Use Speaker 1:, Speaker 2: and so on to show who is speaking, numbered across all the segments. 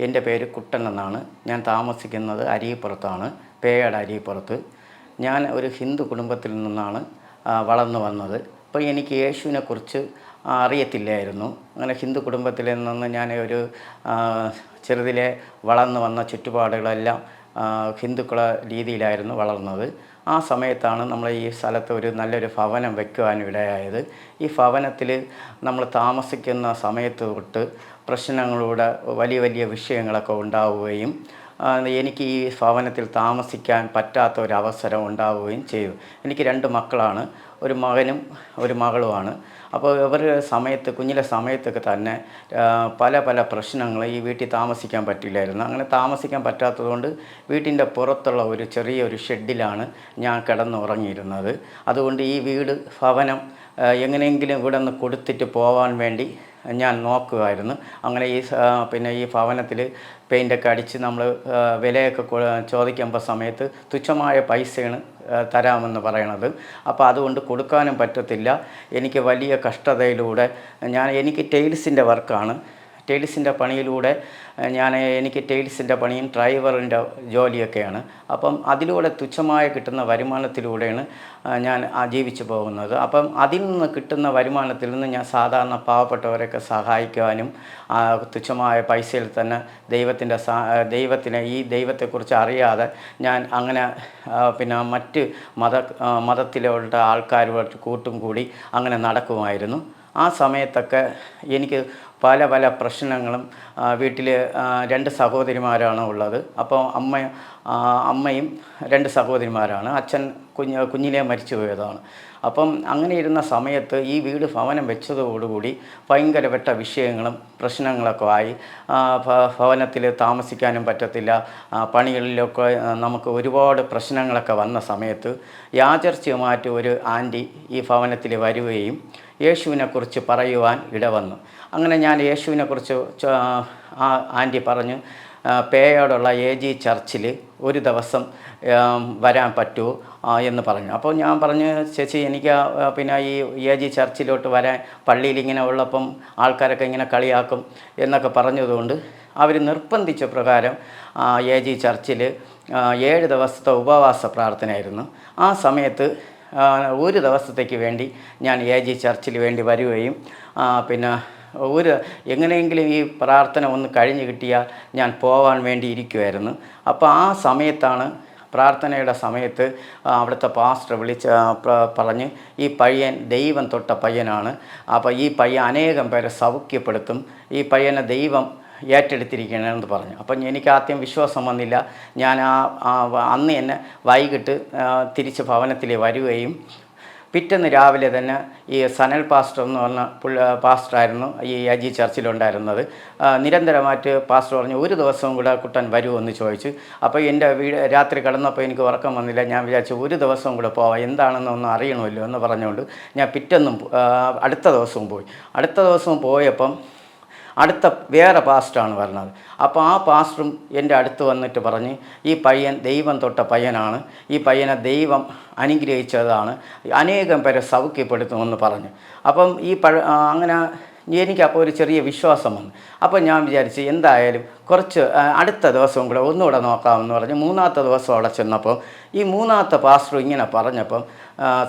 Speaker 1: എന്റെ പേര് കുട്ടൻ എന്നാണ്. ഞാൻ താമസിക്കുന്നത് അരിയപ്പുറത്താണ് പേയാട് അരിയപ്പുറത്ത് ഞാൻ ഒരു ഹിന്ദു കുടുംബത്തിൽ നിന്നാണ് വളർന്നു വന്നത്. അപ്പോൾ എനിക്ക് യേശുവിനെക്കുറിച്ച് അറിയത്തില്ലായിരുന്നു. അങ്ങനെ ഹിന്ദു കുടുംബത്തിൽ നിന്ന് ഞാൻ ഒരു ചെറുതിലെ വളർന്നു വന്ന ചുറ്റുപാടുകളെല്ലാം ഹിന്ദുക്കള രീതിയിലായിരുന്നു വളർന്നത്. ആ സമയത്താണ് നമ്മൾ ഈ സ്ഥലത്ത് ഒരു നല്ലൊരു ഭവനം വയ്ക്കുവാൻ ഇടയായത്. ഈ ഭവനത്തിൽ നമ്മൾ താമസിക്കുന്ന സമയത്ത് തൊട്ട് പ്രശ്നങ്ങളുടെ വലിയ വലിയ വിഷയങ്ങളൊക്കെ ഉണ്ടാവുകയും എനിക്ക് ഈ ഭവനത്തിൽ താമസിക്കാൻ പറ്റാത്ത ഒരു അവസരം ഉണ്ടാവുകയും ചെയ്തു. എനിക്ക് രണ്ട് മക്കളാണ്. ഒരു മകനും ഒരു മകളുമാണ്. അപ്പോൾ ഇവർ സമയത്ത് കുഞ്ഞിലെ സമയത്തൊക്കെ തന്നെ പല പല പ്രശ്നങ്ങൾ ഈ വീട്ടിൽ താമസിക്കാൻ പറ്റില്ലായിരുന്നു. അങ്ങനെ താമസിക്കാൻ പറ്റാത്തതുകൊണ്ട് വീട്ടിന്റെ പുറത്തുള്ള ഒരു ചെറിയൊരു ഷെഡിലാണ് ഞാൻ കിടന്നുറങ്ങിയിരുന്നത്. അതുകൊണ്ട് ഈ വീട് ഭവനം എങ്ങനെയെങ്കിലും ഇവിടെ നിന്ന് കൊടുത്തിട്ട് പോകാൻ വേണ്ടി ഞാൻ നോക്കുമായിരുന്നു അങ്ങനെ ഈ പിന്നെ ഈ ഭവനത്തിൽ പെയിന്റൊക്കെ അടിച്ച് നമ്മൾ വിലയൊക്കെ ചോദിക്കുമ്പോൾ സമയത്ത് തുച്ഛമായ പൈസയാണ് തരാമെന്ന് പറയണത്. അപ്പോൾ അതുകൊണ്ട് കൊടുക്കാനും പറ്റത്തില്ല. എനിക്ക് വലിയ കഷ്ടതയിലൂടെ ഞാൻ എനിക്ക് ടെയിൽസിന്റെ വർക്കാണ് ടെയിൽസിന്റെ പണിയിലൂടെ ഞാൻ എനിക്ക് ടെയിൽസിന്റെ പണിയും ഡ്രൈവറിന്റെ ജോലിയൊക്കെയാണ്. അപ്പം അതിലൂടെ തുച്ഛമായ കിട്ടുന്ന വരുമാനത്തിലൂടെയാണ് ഞാൻ ജീവിച്ചു പോകുന്നത്. അപ്പം അതിൽ നിന്ന് കിട്ടുന്ന വരുമാനത്തിൽ നിന്ന് ഞാൻ സാധാരണ പാവപ്പെട്ടവരൊക്കെ സഹായിക്കാനും തുച്ഛമായ പൈസയിൽ തന്നെ ദൈവത്തിന്റെ ദൈവത്തിനെ ഈ ദൈവത്തെക്കുറിച്ച് അറിയാതെ ഞാൻ അങ്ങനെ പിന്നെ മറ്റ് മത മതത്തിലുള്ള ആൾക്കാരുമായിട്ട് കൂട്ടും കൂടി അങ്ങനെ നടക്കുമായിരുന്നു. ആ സമയത്തൊക്കെ എനിക്ക് പല പല പ്രശ്നങ്ങളും വീട്ടിൽ രണ്ട് സഹോദരിമാരാണ് ഉള്ളത്. അപ്പോൾ അമ്മ അമ്മയും രണ്ട് സഹോദരിമാരാണ്. അച്ഛൻ കുഞ്ഞ് കുഞ്ഞിലേ മരിച്ചു പോയതാണ് അപ്പം അങ്ങനെ ഇരുന്ന സമയത്ത് ഈ വീട് ഭവനം വെച്ചതോടുകൂടി ഭയങ്കരപ്പെട്ട വിഷയങ്ങളും പ്രശ്നങ്ങളൊക്കെ ആയി. ഭവനത്തിൽ താമസിക്കാനും പറ്റത്തില്ല. പണികളിലൊക്കെ നമുക്ക് ഒരുപാട് പ്രശ്നങ്ങളൊക്കെ വന്ന സമയത്ത് യാചർച്യമായിട്ട് ഒരു ആന്റി ഈ ഭവനത്തിൽ വരികയും യേശുവിനെക്കുറിച്ച് പറയുവാൻ ഇടവന്നു. അങ്ങനെ ഞാൻ യേശുവിനെക്കുറിച്ച് ആ ആന്റി പറഞ്ഞു പേയോടുള്ള എ ജി ചർച്ചിൽ ഒരു ദിവസം വരാൻ പറ്റുമോ എന്ന് പറഞ്ഞു. അപ്പോൾ ഞാൻ പറഞ്ഞു ചേച്ചി എനിക്ക് പിന്നെ ഈ എ ജി ചർച്ചിലോട്ട് വരാൻ പള്ളിയിൽ ഇങ്ങനെ ഉള്ളപ്പം ആൾക്കാരൊക്കെ ഇങ്ങനെ കളിയാക്കും എന്നൊക്കെ പറഞ്ഞതുകൊണ്ട് അവർ നിർബന്ധിച്ച പ്രകാരം എ ജി ചർച്ചിൽ ഏഴ് ദിവസത്തെ ഉപവാസ പ്രാർത്ഥനയായിരുന്നു. ആ സമയത്ത് ഒരു ദിവസത്തേക്ക് വേണ്ടി ഞാൻ എ ജി ചർച്ചിൽ വേണ്ടി വരികയും പിന്നെ ഒരു എങ്ങനെയെങ്കിലും ഈ പ്രാർത്ഥന ഒന്ന് കഴിഞ്ഞ് കിട്ടിയാൽ ഞാൻ പോവാൻ വേണ്ടി ഇരിക്കുമായിരുന്നു അപ്പോൾ ആ സമയത്താണ് പ്രാർത്ഥനയുടെ സമയത്ത് അവിടുത്തെ പാസ്റ്റർ വിളിച്ച് പറഞ്ഞ് ഈ പയ്യൻ ദൈവം തൊട്ട പയ്യനാണ്. അപ്പോൾ ഈ പയ്യൻ അനേകം പേരെ സൗഖ്യപ്പെടുത്തും. ഈ പയ്യനെ ദൈവം ഏറ്റെടുത്തിരിക്കണമെന്ന് പറഞ്ഞു. അപ്പം എനിക്ക് ആദ്യം വിശ്വാസം വന്നില്ല. ഞാൻ ആ അന്ന് തന്നെ വൈകിട്ട് തിരിച്ച് ഭവനത്തിൽ വരികയും പിറ്റേന്ന് രാവിലെ തന്നെ ഈ സനൽ പാസ്റ്റർ എന്ന് പറഞ്ഞ പുള്ള പാസ്റ്ററായിരുന്നു ഈ അജി ചർച്ചിലുണ്ടായിരുന്നത്. നിരന്തരമായിട്ട് പാസ്റ്റർ പറഞ്ഞു ഒരു ദിവസവും കൂടെ കുട്ടൻ വരുമോ എന്ന് ചോദിച്ചു. അപ്പോൾ എന്റെ വീട് രാത്രി കിടന്നപ്പോൾ എനിക്ക് ഉറക്കം വന്നില്ല. ഞാൻ വിചാരിച്ചു ഒരു ദിവസവും കൂടെ പോവാം എന്താണെന്ന് ഒന്നും അറിയണമല്ലോ എന്ന് പറഞ്ഞുകൊണ്ട് ഞാൻ പിറ്റെന്നും അടുത്ത ദിവസവും പോയി. അടുത്ത ദിവസവും പോയപ്പം അടുത്ത വേറെ പാസ്റ്ററാണ് പറഞ്ഞത് അപ്പോൾ ആ പാസ്റ്ററും എന്റെ അടുത്ത് വന്നിട്ട് പറഞ്ഞ് ഈ പയ്യൻ ദൈവം തൊട്ട പയ്യനാണ്. ഈ പയ്യനെ ദൈവം അനുഗ്രഹിച്ചതാണ്. അനേകം പേരെ സൗഖ്യപ്പെടുത്തുമെന്ന് പറഞ്ഞു. അപ്പം ഈ പഴ അങ്ങനെ എനിക്കപ്പോൾ ഒരു ചെറിയ വിശ്വാസം വന്നു. അപ്പോൾ ഞാൻ വിചാരിച്ച് എന്തായാലും കുറച്ച് അടുത്ത ദിവസവും കൂടെ ഒന്നുകൂടെ നോക്കാമെന്ന് പറഞ്ഞ് മൂന്നാമത്തെ ദിവസം അവിടെ ചെന്നപ്പോൾ ഈ മൂന്നാമത്തെ പാസ്റ്റർ ഇങ്ങനെ പറഞ്ഞപ്പം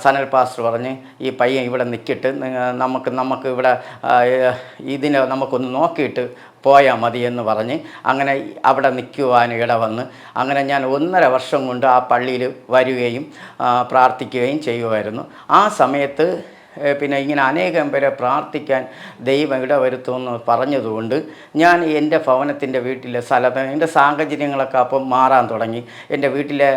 Speaker 1: സനൽ പാസ്റ്റർ പറഞ്ഞ് ഈ പയ്യൻ ഇവിടെ നിൽക്കിട്ട് നമുക്ക് നമുക്ക് ഇവിടെ ഇതിനെ നമുക്കൊന്ന് നോക്കിയിട്ട് പോയാൽ മതി എന്ന് പറഞ്ഞ് അങ്ങനെ അവിടെ നിൽക്കുവാൻ ഇടവന്ന്. അങ്ങനെ ഞാൻ ഒന്നര വർഷം കൊണ്ട് ആ പള്ളിയിൽ വരികയും പ്രാർത്ഥിക്കുകയും ചെയ്യുമായിരുന്നു ആ സമയത്ത് പിന്നെ ഇങ്ങനെ അനേകം പേരെ പ്രാർത്ഥിക്കാൻ ദൈവം ഇടവരുത്തുമെന്ന് പറഞ്ഞതുകൊണ്ട് ഞാൻ എന്റെ ഭവനത്തിന്റെ വീട്ടിലെ സ്ഥലത്ത് എന്റെ സാഹചര്യങ്ങളൊക്കെ അപ്പം മാറാൻ തുടങ്ങി. എന്റെ വീട്ടിലെ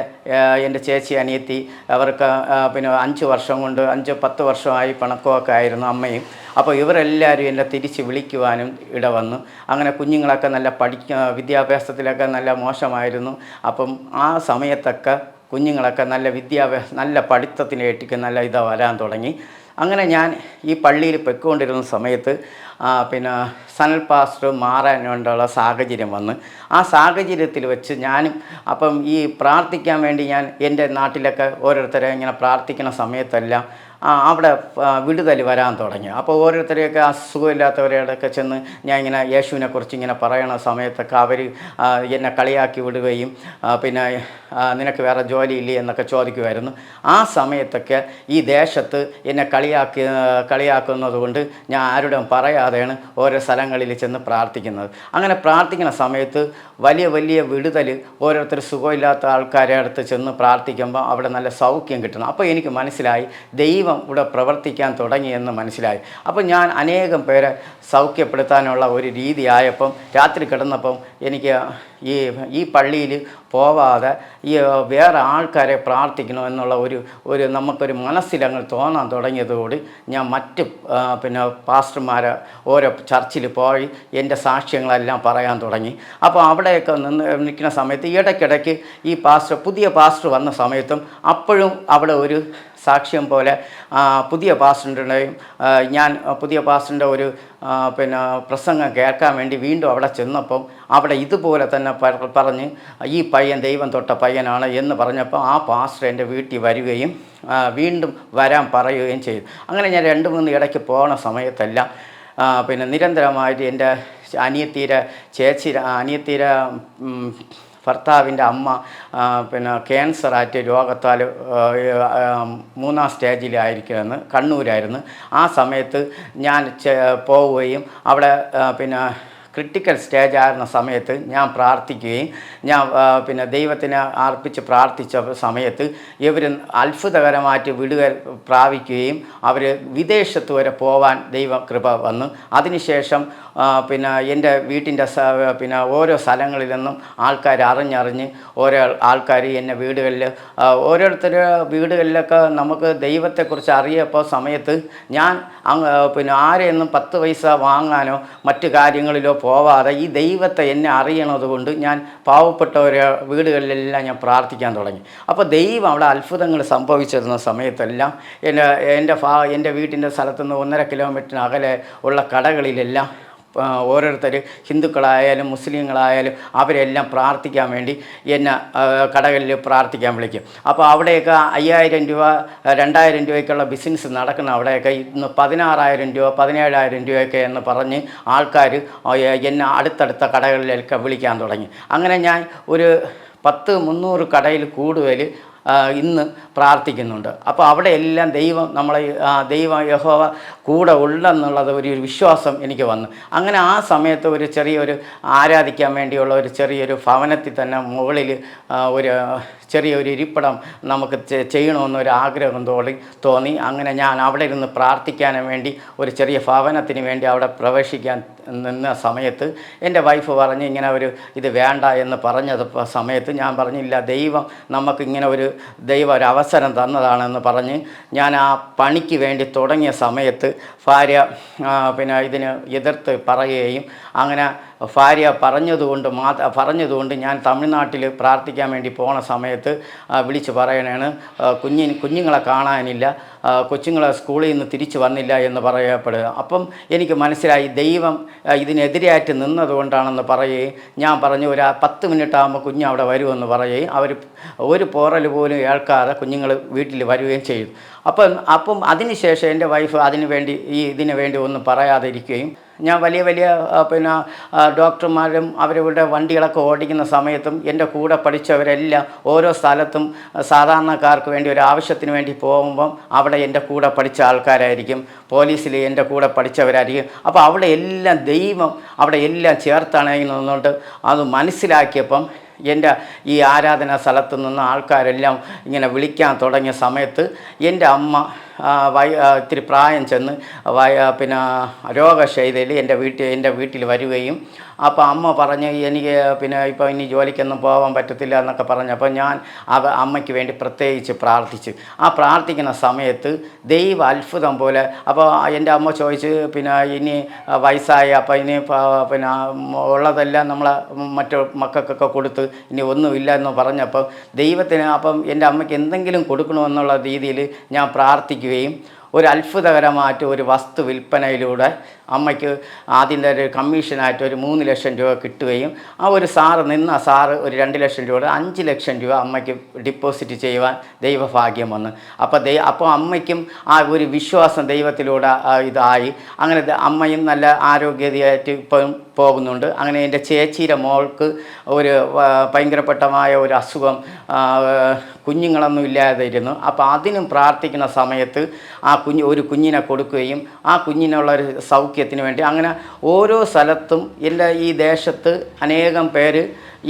Speaker 1: എന്റെ ചേച്ചി അനിയത്തി അവർക്ക് പിന്നെ അഞ്ച് വർഷം കൊണ്ട് അഞ്ച് പത്ത് വർഷമായി പണക്കമൊക്കെ ആയിരുന്നു അമ്മയും. അപ്പോൾ ഇവരെല്ലാവരും എന്നെ തിരിച്ച് വിളിക്കുവാനും ഇടവന്നു. അങ്ങനെ കുഞ്ഞുങ്ങളൊക്കെ നല്ല പഠിക്ക വിദ്യാഭ്യാസത്തിലൊക്കെ നല്ല മോശമായിരുന്നു. അപ്പം ആ സമയത്തൊക്കെ കുഞ്ഞുങ്ങളൊക്കെ നല്ല വിദ്യാഭ്യാസം നല്ല പഠിത്തത്തിനേറ്റിക്ക് നല്ല ഇത് വരാൻ തുടങ്ങി. അങ്ങനെ ഞാൻ ഈ പള്ളിയിൽ പൊയ്ക്കൊണ്ടിരുന്ന സമയത്ത് പിന്നെ സനൽ പാസ്റ്റർ മാറാൻ വേണ്ടിയുള്ള സാഹചര്യം വന്ന് ആ സാഹചര്യത്തിൽ വെച്ച് ഞാനും അപ്പം ഈ പ്രാർത്ഥിക്കാൻ വേണ്ടി ഞാൻ എന്റെ നാട്ടിലൊക്കെ ഓരോരുത്തരെ ഇങ്ങനെ പ്രാർത്ഥിക്കുന്ന സമയത്തെല്ലാം അവിടെ വിടുതലി വരാൻ തുടങ്ങി. അപ്പോൾ ഓരോരുത്തരെയൊക്കെ അസുഖമില്ലാത്തവരെയൊക്കെ ചെന്ന് ഞാൻ ഇങ്ങനെ യേശുവിനെക്കുറിച്ച് ഇങ്ങനെ പറയണ സമയത്തൊക്കെ അവർ എന്നെ കളിയാക്കി വിടുകയും പിന്നെ നിനക്ക് വേറെ ജോലിയില്ലേ എന്നൊക്കെ ചോദിക്കുമായിരുന്നു ആ സമയത്തൊക്കെ ഈ ദേശത്ത് എന്നെ കളിയാക്കി കളിയാക്കുന്നത് കൊണ്ട് ഞാൻ ആരുടെയും പറയാതെയാണ് ഓരോ സ്ഥലങ്ങളിൽ ചെന്ന് പ്രാർത്ഥിക്കുന്നത്. അങ്ങനെ പ്രാർത്ഥിക്കുന്ന സമയത്ത് വലിയ വലിയ വിടുതൽ ഓരോരുത്തർ സുഖമില്ലാത്ത ആൾക്കാരെ അടുത്ത് ചെന്ന് പ്രാർത്ഥിക്കുമ്പോൾ അവിടെ നല്ല സൗഖ്യം കിട്ടണം. അപ്പോൾ എനിക്ക് മനസ്സിലായി ദൈവം ഇവിടെ പ്രവർത്തിക്കാൻ തുടങ്ങിയെന്ന് മനസ്സിലായി. അപ്പോൾ ഞാൻ അനേകം പേരെ സൗഖ്യപ്പെടുത്താനുള്ള ഒരു രീതിയായപ്പം രാത്രി കിടന്നപ്പം എനിക്ക് ഈ ഈ പള്ളിയിൽ പോവാതെ ഈ വേറെ ആൾക്കാരെ പ്രാർത്ഥിക്കണം എന്നുള്ള ഒരു ഒരു നമുക്കൊരു മനസ്സിലങ്ങൾ തോന്നാൻ തുടങ്ങിയതോട് ഞാൻ മറ്റ് പിന്നെ പാസ്റ്റർമാരെ ഓരോ ചർച്ചിൽ പോയി എന്റെ സാക്ഷ്യങ്ങളെല്ലാം പറയാൻ തുടങ്ങി. അപ്പോൾ അവിടെയൊക്കെ നിന്ന് നിൽക്കുന്ന സമയത്ത് ഇടയ്ക്കിടയ്ക്ക് ഈ പാസ്റ്റർ പുതിയ പാസ്റ്റർ വന്ന സമയത്തും അപ്പോഴും അവിടെ ഒരു സാക്ഷ്യം പോലെ പുതിയ പാസ്റ്ററിന്റെയും ഞാൻ പുതിയ പാസ്റ്ററിന്റെ ഒരു പിന്നെ പ്രസംഗം കേൾക്കാൻ വേണ്ടി വീണ്ടും അവിടെ ചെന്നപ്പം അവിടെ ഇതുപോലെ തന്നെ പറഞ്ഞ് ഈ പയ്യൻ ദൈവം തൊട്ട പയ്യനാണ് എന്ന് പറഞ്ഞപ്പോൾ ആ പാസ്റ്റർ എന്റെ വീട്ടിൽ വരികയും വീണ്ടും വരാൻ പറയുകയും ചെയ്തു. അങ്ങനെ ഞാൻ രണ്ട് മൂന്ന് ഇടയ്ക്ക് പോണ സമയത്തെല്ലാം പിന്നെ നിരന്തരമായിട്ട് എന്റെ അനിയത്തീരെ ചേച്ചി അനിയത്തീരെ ഭർത്താവിന്റെ അമ്മ പിന്നെ ക്യാൻസറായിട്ട് രോഗത്താൽ മൂന്നാം സ്റ്റേജിലായിരിക്കുമെന്ന് കണ്ണൂരായിരുന്നു. ആ സമയത്ത് ഞാൻ പോവുകയും അവിടെ പിന്നെ ക്രിട്ടിക്കൽ സ്റ്റേജ് ആയിരുന്ന സമയത്ത് ഞാൻ പ്രാർത്ഥിക്കുകയും ഞാൻ പിന്നെ ദൈവത്തിന് അർപ്പിച്ച് പ്രാർത്ഥിച്ച സമയത്ത് ഇവർ അത്ഭുതകരമായിട്ട് വിടുക പ്രാപിക്കുകയും അവർ വിദേശത്ത് വരെ പോവാൻ ദൈവ കൃപ വന്നു. അതിനുശേഷം പിന്നെ എന്റെ വീട്ടിന്റെ പിന്നെ ഓരോ സ്ഥലങ്ങളിൽ നിന്നും ആൾക്കാർ അറിഞ്ഞറിഞ്ഞ് ഓരോ ആൾക്കാർ എന്നെ വീടുകളിൽ ഓരോരുത്തരുടെ വീടുകളിലൊക്കെ നമുക്ക് ദൈവത്തെക്കുറിച്ച് അറിയപ്പോൾ സമയത്ത് ഞാൻ പിന്നെ ആരെയൊന്നും പത്ത് പൈസ വാങ്ങാനോ മറ്റു കാര്യങ്ങളിലോ പോവാതെ ഈ ദൈവത്തെ എന്നെ അറിയണത് കൊണ്ട് ഞാൻ പാവപ്പെട്ടവരെ വീടുകളിലെല്ലാം ഞാൻ പ്രാർത്ഥിക്കാൻ തുടങ്ങി. അപ്പോൾ ദൈവം അവിടെ അത്ഭുതങ്ങൾ സംഭവിച്ചിരുന്ന സമയത്തെല്ലാം എന്റെ എന്റെ ഫാ എന്റെ വീട്ടിന്റെ സ്ഥലത്തുനിന്ന് ഒന്നര കിലോമീറ്ററിന് അകലെ ഉള്ള കടകളിലെല്ലാം ഓരോരുത്തർ ഹിന്ദുക്കളായാലും മുസ്ലിങ്ങളായാലും അവരെല്ലാം പ്രാർത്ഥിക്കാൻ വേണ്ടി എന്നെ കടകളിൽ പ്രാർത്ഥിക്കാൻ വിളിക്കും. അപ്പോൾ അവിടെയൊക്കെ അയ്യായിരം രൂപ രണ്ടായിരം രൂപയ്ക്കുള്ള ബിസിനസ് നടക്കുന്ന അവിടെയൊക്കെ ഇന്ന് പതിനാറായിരം രൂപ പതിനേഴായിരം രൂപയൊക്കെ എന്ന് പറഞ്ഞ് ആൾക്കാർ എന്നെ അടുത്തടുത്ത കടകളിലൊക്കെ വിളിക്കാൻ തുടങ്ങി. അങ്ങനെ ഞാൻ ഒരു പത്ത് മുന്നൂറ് കടയിൽ കൂടുതൽ ഇന്ന് പ്രാർത്ഥിക്കുന്നുണ്ട്. അപ്പോൾ അവിടെയെല്ലാം ദൈവം നമ്മളെ ദൈവ യഹോവ കൂടെ ഉണ്ടെന്നുള്ളത് ഒരു വിശ്വാസം എനിക്ക് വന്നു. അങ്ങനെ ആ സമയത്ത് ഒരു ചെറിയൊരു ആരാധിക്കാൻ വേണ്ടിയുള്ള ഒരു ചെറിയൊരു ഭവനത്തിൽ തന്നെ മുകളിൽ ഒരു ചെറിയൊരു ഇരിപ്പിടം നമുക്ക് ചെയ്യണമെന്നൊരു ആഗ്രഹം തോന്നി തോന്നി. അങ്ങനെ ഞാൻ അവിടെ ഇരുന്ന് പ്രാർത്ഥിക്കാൻ വേണ്ടി ഒരു ചെറിയ ഭവനത്തിന് വേണ്ടി അവിടെ പ്രവേശിക്കാൻ നിന്ന സമയത്ത് എന്റെ വൈഫ് പറഞ്ഞ് ഇങ്ങനെ ഒരു ഇത് വേണ്ട എന്ന് പറഞ്ഞത് സമയത്ത് ഞാൻ പറഞ്ഞില്ല ദൈവം നമുക്ക് ഇങ്ങനെ ഒരു ദൈവം ഒരു അവസരം തന്നതാണെന്ന് പറഞ്ഞ് ഞാൻ ആ പണിക്ക് വേണ്ടി തുടങ്ങിയ സമയത്ത് ഭാര്യ പിന്നെ ഇതിന് എതിർത്ത് പറയുകയും അങ്ങനെ ഭാര്യ പറഞ്ഞതുകൊണ്ട് മാ പറഞ്ഞതുകൊണ്ട് ഞാൻ തമിഴ്നാട്ടിൽ പ്രാർത്ഥിക്കാൻ വേണ്ടി പോണ സമയത്ത് വിളിച്ച് പറയണേണ്. കുഞ്ഞിന് കുഞ്ഞുങ്ങളെ കാണാനില്ല. കൊച്ചുങ്ങളെ സ്കൂളിൽ നിന്ന് തിരിച്ചു വന്നില്ല എന്ന് പറയപ്പെടുക. അപ്പം എനിക്ക് മനസ്സിലായി ദൈവം ഇതിനെതിരായിട്ട് നിന്നതുകൊണ്ടാണെന്ന് പറയുകയും ഞാൻ പറഞ്ഞു ഒരു പത്ത് മിനിറ്റ് ആകുമ്പോൾ കുഞ്ഞ് അവിടെ വരുമെന്ന് പറയുകയും അവർ ഒരു പോറൽ പോലും ഏൽക്കാതെ കുഞ്ഞുങ്ങൾ വീട്ടിൽ വരികയും ചെയ്തു അപ്പം അപ്പം അതിനുശേഷം എന്റെ വൈഫ് അതിനു വേണ്ടി ഈ ഇതിനു വേണ്ടി ഒന്നും പറയാതിരിക്കുകയും ഞാൻ വലിയ വലിയ പിന്നെ ഡോക്ടർമാരും അവരുടെ വണ്ടികളൊക്കെ ഓടിക്കുന്ന സമയത്തും എന്റെ കൂടെ പഠിച്ചവരെല്ലാം ഓരോ സ്ഥലത്തും സാധാരണക്കാർക്ക് വേണ്ടി ഒരു ആവശ്യത്തിന് വേണ്ടി പോകുമ്പം അവിടെ എന്റെ കൂടെ പഠിച്ച ആൾക്കാരായിരിക്കും. പോലീസിൽ എന്റെ കൂടെ പഠിച്ചവരായിരിക്കും. അപ്പോൾ അവിടെ എല്ലാം ദൈവം അവിടെ എല്ലാം ചേർത്താണ് നിന്നുകൊണ്ട് അത് മനസ്സിലാക്കിയപ്പം എന്റെ ഈ ആരാധനാ സ്ഥലത്തു നിന്ന് ആൾക്കാരെല്ലാം ഇങ്ങനെ വിളിക്കാൻ തുടങ്ങിയ സമയത്ത് എന്റെ അമ്മ വൈ ഇത്തിരി പ്രായം ചെന്ന് വയ പിന്നെ രോഗശൈലിയിൽ എന്റെ വീട്ടിൽ എന്റെ വീട്ടിൽ വരികയും അപ്പോൾ അമ്മ പറഞ്ഞ് എനിക്ക് പിന്നെ ഇപ്പോൾ ഇനി ജോലിക്കൊന്നും പോകാൻ പറ്റത്തില്ല എന്നൊക്കെ പറഞ്ഞപ്പോൾ ഞാൻ അവ അമ്മയ്ക്ക് വേണ്ടി പ്രത്യേകിച്ച് പ്രാർത്ഥിച്ചു. ആ പ്രാർത്ഥിക്കുന്ന സമയത്ത് ദൈവ അത്ഭുതം പോലെ അപ്പോൾ എന്റെ അമ്മ ചോദിച്ച് പിന്നെ ഇനി വയസ്സായി അപ്പോൾ ഇനി പിന്നെ ഉള്ളതെല്ലാം നമ്മളെ മറ്റു മക്കൾക്കൊക്കെ കൊടുത്ത് ഇനി ഒന്നുമില്ല എന്ന് പറഞ്ഞപ്പോൾ ദൈവത്തിന് അപ്പം എന്റെ അമ്മയ്ക്ക് എന്തെങ്കിലും കൊടുക്കണമെന്നുള്ള രീതിയിൽ ഞാൻ പ്രാർത്ഥിക്കുകയും ഒരു അത്ഭുതകരമായിട്ട് ഒരു വസ്തു വിൽപ്പനയിലൂടെ അമ്മയ്ക്ക് ആദ്യം ഒരു കമ്മീഷനായിട്ട് ഒരു മൂന്ന് ലക്ഷം രൂപ കിട്ടുകയും ആ ഒരു സാറ് നിന്ന സാറ് ഒരു രണ്ട് ലക്ഷം രൂപ അഞ്ച് ലക്ഷം രൂപ അമ്മയ്ക്ക് ഡിപ്പോസിറ്റ് ചെയ്യുവാൻ ദൈവഭാഗ്യം വന്നു. അപ്പോൾ ദൈ അപ്പോൾ അമ്മയ്ക്കും ആ ഒരു വിശ്വാസം ദൈവത്തിലൂടെ ഇതായി. അങ്ങനെ അമ്മയും നല്ല ആരോഗ്യതയായിട്ട് ഇപ്പം പോകുന്നുണ്ട്. അങ്ങനെ എന്റെ ചേച്ചിയുടെ മോൾക്ക് ഒരു ഭയങ്കരപ്പെട്ടമായ ഒരു അസുഖം കുഞ്ഞുങ്ങളൊന്നും ഇല്ലാതെ ഇരുന്നു അപ്പോൾ അതിനും പ്രാർത്ഥിക്കുന്ന സമയത്ത് ആ കുഞ്ഞ് ഒരു കുഞ്ഞിനെ കൊടുക്കുകയും ആ കുഞ്ഞിനുള്ള ഒരു സൗഖ്യത്തിന് വേണ്ടി അങ്ങനെ ഓരോ സ്ഥലത്തും എന്റെ ഈ ദേശത്ത് അനേകം പേര്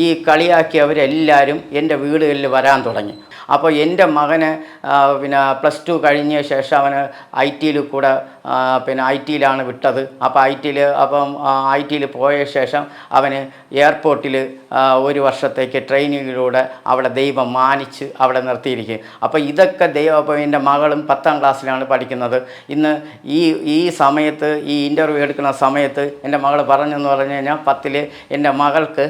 Speaker 1: ഈ കളിയാക്കിയവരെല്ലാവരും എന്റെ വീടുകളിൽ വരാൻ തുടങ്ങി. അപ്പോൾ എന്റെ മകന് പിന്നെ പ്ലസ് ടു കഴിഞ്ഞ ശേഷം അവന് ഐ ടിയിൽ കൂടെ പിന്നെ ഐ ടിയിലാണ് വിട്ടത്. അപ്പോൾ ഐ ടിയിൽ അപ്പം ഐ ടിയിൽ പോയ ശേഷം അവന് എയർപോർട്ടിൽ ഒരു വർഷത്തേക്ക് ട്രെയിനിങ്ങിലൂടെ അവിടെ ദൈവം മാനിച്ച് അവിടെ നിർത്തിയിരിക്കും. അപ്പോൾ ഇതൊക്കെ ദൈവം അപ്പോൾ എന്റെ മകളും പത്താം ക്ലാസ്സിലാണ് പഠിക്കുന്നത്. ഇന്ന് ഈ ഈ സമയത്ത് ഈ ഇന്റർവ്യൂ എടുക്കുന്ന സമയത്ത് എന്റെ മകൾ പറഞ്ഞെന്ന് പറഞ്ഞു കഴിഞ്ഞാൽ പത്തിൽ എന്റെ മകൾക്ക്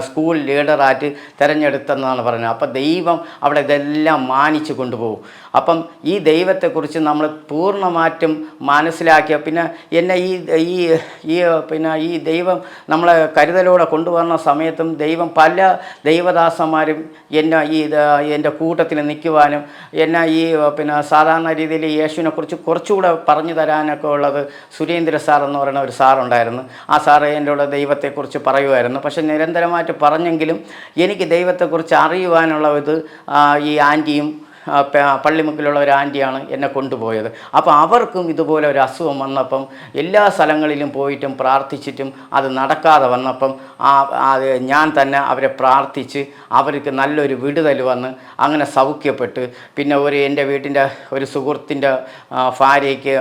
Speaker 1: സ്കൂൾ ലീഡറായിട്ട് തിരഞ്ഞെടുത്തെന്നാണ് പറയുന്നത്. അപ്പോൾ ദൈവം അവിടെ ഇതെല്ലാം മാനിച്ചു കൊണ്ടുപോകും. അപ്പം ഈ ദൈവത്തെക്കുറിച്ച് നമ്മൾ പൂർണമായിട്ടും മനസ്സിലാക്കിയ പിന്നെ എന്നെ ഈ ഈ ഈ പിന്നെ ഈ ദൈവം നമ്മളെ കരുതലോടെ കൊണ്ടുവന്ന സമയത്തും ദൈവം പല ദൈവദാസന്മാരും എന്നെ ഈ എന്റെ കൂട്ടത്തിൽ നിൽക്കുവാനും എന്നെ ഈ പിന്നെ സാധാരണ രീതിയിൽ യേശുവിനെക്കുറിച്ച് കുറച്ചുകൂടെ പറഞ്ഞു തരാനൊക്കെ ഉള്ളത് സുരേന്ദ്ര സാർ എന്ന് പറയുന്ന ഒരു സാറുണ്ടായിരുന്നു. ആ സാറ് എന്റെ കൂടെ ദൈവത്തെക്കുറിച്ച് പറയുമായിരുന്നു. പക്ഷെ നിരന്തരമായിട്ട് പറഞ്ഞെങ്കിലും എനിക്ക് ദൈവത്തെക്കുറിച്ച് അറിയുവാനുള്ള ഇത് ഈ ആന്റിയും പള്ളിമുക്കിലുള്ള ഒരു ആന്റിയാണ് എന്നെ കൊണ്ടുപോയത്. അപ്പോൾ അവർക്കും ഇതുപോലെ ഒരു അസുഖം വന്നപ്പം എല്ലാ സ്ഥലങ്ങളിലും പോയിട്ടും പ്രാർത്ഥിച്ചിട്ടും അത് നടക്കാതെ വന്നപ്പം ഞാൻ തന്നെ അവരെ പ്രാർത്ഥിച്ച് അവർക്ക് നല്ലൊരു വിടുതൽ വന്ന് അങ്ങനെ സൗഖ്യപ്പെട്ട് പിന്നെ ഒരു എന്റെ വീട്ടിന്റെ ഒരു സുഹൃത്തിന്റെ ഭാര്യയ്ക്ക്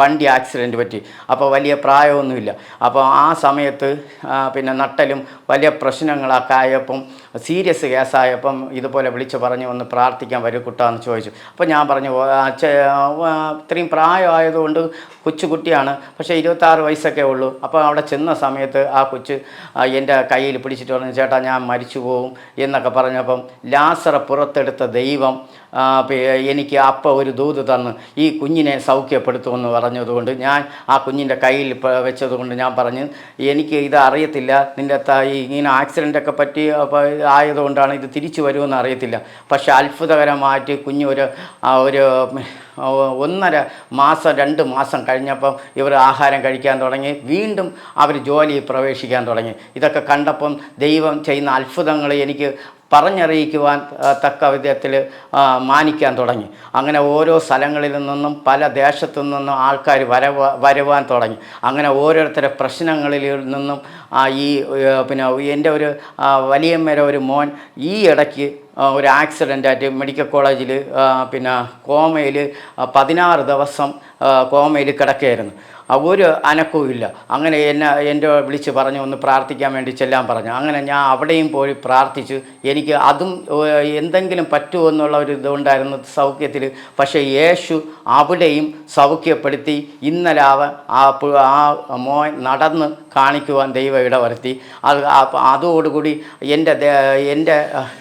Speaker 1: വണ്ടി ആക്സിഡന്റ് പറ്റി. അപ്പോൾ വലിയ പ്രായമൊന്നുമില്ല. അപ്പോൾ ആ സമയത്ത് പിന്നെ നട്ടലും വലിയ പ്രശ്നങ്ങളൊക്കെ ആയപ്പം സീരിയസ് കേസായപ്പം ഇതുപോലെ വിളിച്ച് പറഞ്ഞു ഒന്ന് പ്രാർത്ഥിക്കാൻ വരൂ കുട്ടാന്ന് ചോദിച്ചു. അപ്പോൾ ഞാൻ പറഞ്ഞു "ഓ, അച്ഛ ഇത്രയും പ്രായമായതുകൊണ്ട് കൊച്ചുകുട്ടിയാണ്. പക്ഷേ ഇരുപത്താറ് വയസ്സൊക്കെ ഉള്ളൂ. അപ്പോൾ അവിടെ ചെന്ന സമയത്ത് ആ കൊച്ച് എന്റെ കയ്യിൽ പിടിച്ചിട്ട് പറഞ്ഞു ചേട്ടാ ഞാൻ മരിച്ചു പോവും എന്നൊക്കെ പറഞ്ഞപ്പം ലാസറ പുറത്തെടുത്ത ദൈവം എനിക്ക് അപ്പം ഒരു ദൂത് തന്ന് ഈ കുഞ്ഞിനെ സൗഖ്യപ്പെടുത്തുമെന്ന് പറഞ്ഞതുകൊണ്ട് ഞാൻ ആ കുഞ്ഞിന്റെ കയ്യിൽ വെച്ചതുകൊണ്ട് ഞാൻ പറഞ്ഞു എനിക്ക് ഇത് അറിയത്തില്ല. നിന്റെ ഇങ്ങനെ ആക്സിഡന്റൊക്കെ പറ്റി ആയതുകൊണ്ടാണ് ഇത് തിരിച്ചു വരുമെന്ന് അറിയത്തില്ല. പക്ഷേ അത്ഭുതകരമായിട്ട് കുഞ്ഞ് ഒരു ഒരു ഒന്നര മാസം രണ്ട് മാസം കഴിഞ്ഞപ്പം ഇവർ ആഹാരം കഴിക്കാൻ തുടങ്ങി. വീണ്ടും അവർ ജോലിയിൽ പ്രവേശിക്കാൻ തുടങ്ങി. ഇതൊക്കെ കണ്ടപ്പം ദൈവം ചെയ്യുന്ന അത്ഭുതങ്ങൾ എനിക്ക് പറഞ്ഞറിയിക്കുവാൻ തക്ക വിധത്തിൽ മാനിക്കാൻ തുടങ്ങി. അങ്ങനെ ഓരോ സ്ഥലങ്ങളിൽ നിന്നും പല ദേശത്തു നിന്നും ആൾക്കാർ വരവ വരുവാൻ തുടങ്ങി. അങ്ങനെ ഓരോരുത്തരുടെ പ്രശ്നങ്ങളിൽ നിന്നും ഈ പിന്നെ എന്റെ ഒരു വലിയമ്മേരെ ഒരു മോൻ ഈ ഇടയ്ക്ക് ഒരു ആക്സിഡന്റായിട്ട് മെഡിക്കൽ കോളേജിൽ പിന്നെ കോമയിൽ പതിനാറ് ദിവസം കോമയിൽ കിടക്കുകയായിരുന്നു. ഒരു അനക്കവും ഇല്ല. അങ്ങനെ എന്നെ എന്റെ വിളിച്ച് പറഞ്ഞു ഒന്ന് പ്രാർത്ഥിക്കാൻ വേണ്ടി ചെല്ലാൻ പറഞ്ഞു. അങ്ങനെ ഞാൻ അവിടെയും പോയി പ്രാർത്ഥിച്ചു. എനിക്ക് അതും എന്തെങ്കിലും പറ്റുമോ എന്നുള്ള ഒരു ഇതുണ്ടായിരുന്നു സൗഖ്യത്തിൽ പക്ഷേ യേശു അവിടെയും സൗഖ്യപ്പെടുത്തി. ഇന്നലെ അവൻ ആ മോൻ നടന്ന് കാണിക്കുവാൻ ദൈവം ഇടവരുത്തി. അത് അതോടുകൂടി എന്റെ എന്റെ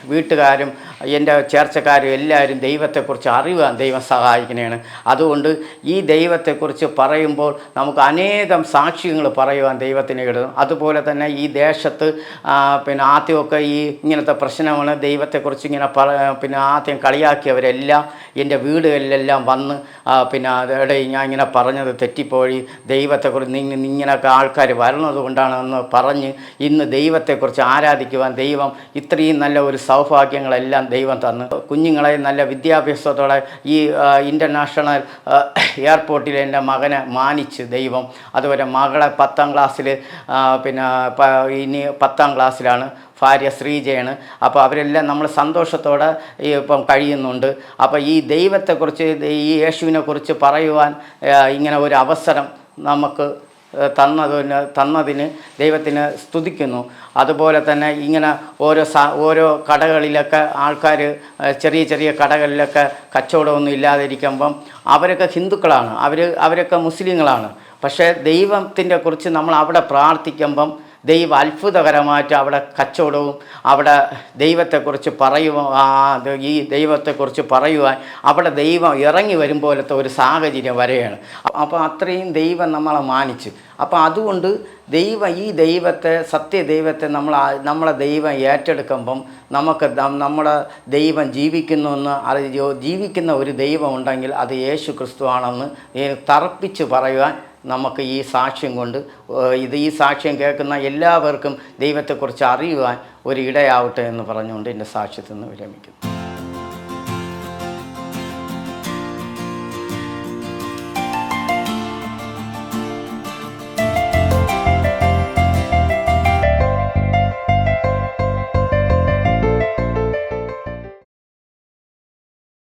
Speaker 1: വീട്ടുകാരും എന്റെ ചേർച്ചക്കാരും എല്ലാവരും ദൈവത്തെക്കുറിച്ച് അറിയുവാൻ ദൈവം സഹായിക്കുന്നതാണ് അതുകൊണ്ട് ഈ ദൈവത്തെക്കുറിച്ച് പറയുമ്പോൾ നമുക്ക് അനേകം സാക്ഷ്യങ്ങൾ പറയുവാൻ ദൈവത്തിന് കിട്ടും അതുപോലെ തന്നെ ഈ ദേശത്ത് പിന്നെ ആദ്യമൊക്കെ ഈ ഇങ്ങനത്തെ പ്രശ്നമാണ് ദൈവത്തെക്കുറിച്ച് ഇങ്ങനെ പറ പിന്നെ ആദ്യം കളിയാക്കിയവരെല്ലാം എന്റെ വീടുകളിലെല്ലാം വന്ന് പിന്നെ അതെടെ ഞാൻ ഇങ്ങനെ പറഞ്ഞത് തെറ്റിപ്പോയി. ദൈവത്തെക്കുറിച്ച് ഇങ്ങനെയൊക്കെ ആൾക്കാർ വരണത് കൊണ്ടാണെന്ന് പറഞ്ഞ് ഇന്ന് ദൈവത്തെക്കുറിച്ച് ആരാധിക്കുവാൻ ദൈവം ഇത്രയും നല്ല ഒരു സൗഭാഗ്യങ്ങളെല്ലാം ദൈവം തന്നു. കുഞ്ഞുങ്ങളെ നല്ല വിദ്യാഭ്യാസത്തോടെ ഈ ഇന്റർനാഷണൽ എയർപോർട്ടിൽ എന്റെ മകനെ മാനിച്ച് ദൈവം. അതുപോലെ മകളെ പത്താം ക്ലാസ്സിൽ പിന്നെ ഇനി പത്താം ക്ലാസ്സിലാണ് ഭാര്യ ശ്രീജയാണ്. അപ്പോൾ അവരെല്ലാം നമ്മൾ സന്തോഷത്തോടെ ഇപ്പം കഴിയുന്നുണ്ട്. അപ്പോൾ ഈ ദൈവത്തെക്കുറിച്ച് ഈ യേശുവിനെക്കുറിച്ച് പറയുവാൻ ഇങ്ങനെ ഒരു അവസരം നമുക്ക് തന്നതിന് തന്നതിന് ദൈവത്തിന് സ്തുതിക്കുന്നു. അതുപോലെ തന്നെ ഇങ്ങനെ ഓരോ സ ഓരോ കടകളിലൊക്കെ ആൾക്കാർ ചെറിയ ചെറിയ കടകളിലൊക്കെ കച്ചവടമൊന്നും ഇല്ലാതിരിക്കുമ്പം അവരൊക്കെ ഹിന്ദുക്കളാണ്. അവർ അവരൊക്കെ മുസ്ലിങ്ങളാണ്. പക്ഷേ ദൈവത്തിന്റെ കുറിച്ച് നമ്മൾ അവിടെ പ്രാർത്ഥിക്കുമ്പം ദൈവം അത്ഭുതകരമായിട്ട് അവിടെ കച്ചവടവും അവിടെ ദൈവത്തെക്കുറിച്ച് പറയുവാന് ഈ ദൈവത്തെക്കുറിച്ച് പറയുവാൻ അവിടെ ദൈവം ഇറങ്ങി വരും പോലത്തെ ഒരു സാഹചര്യം വരെയാണ്. അപ്പോൾ അത്രയും ദൈവം നമ്മളെ മാനിച്ചു. അപ്പോൾ അതുകൊണ്ട് ദൈവം ഈ ദൈവത്തെ സത്യ ദൈവത്തെ നമ്മൾ നമ്മളെ ദൈവം ഏറ്റെടുക്കുമ്പം നമുക്ക് നമ്മുടെ ദൈവം ജീവിക്കുന്നു എന്ന് അറിയോ ജീവിക്കുന്ന ഒരു ദൈവം ഉണ്ടെങ്കിൽ അത് യേശു ക്രിസ്തുവാണെന്ന് ആണെന്ന് തറപ്പിച്ച് പറയുവാൻ നമുക്ക് ഈ സാക്ഷ്യം കൊണ്ട് ഇത് ഈ സാക്ഷ്യം കേൾക്കുന്ന എല്ലാവർക്കും ദൈവത്തെക്കുറിച്ച് അറിയുവാൻ ഒരു ഇടയാവട്ടെ എന്ന് പറഞ്ഞുകൊണ്ട് എന്റെ സാക്ഷ്യത്തിൽ നിന്ന് വിരമിക്കുന്നു.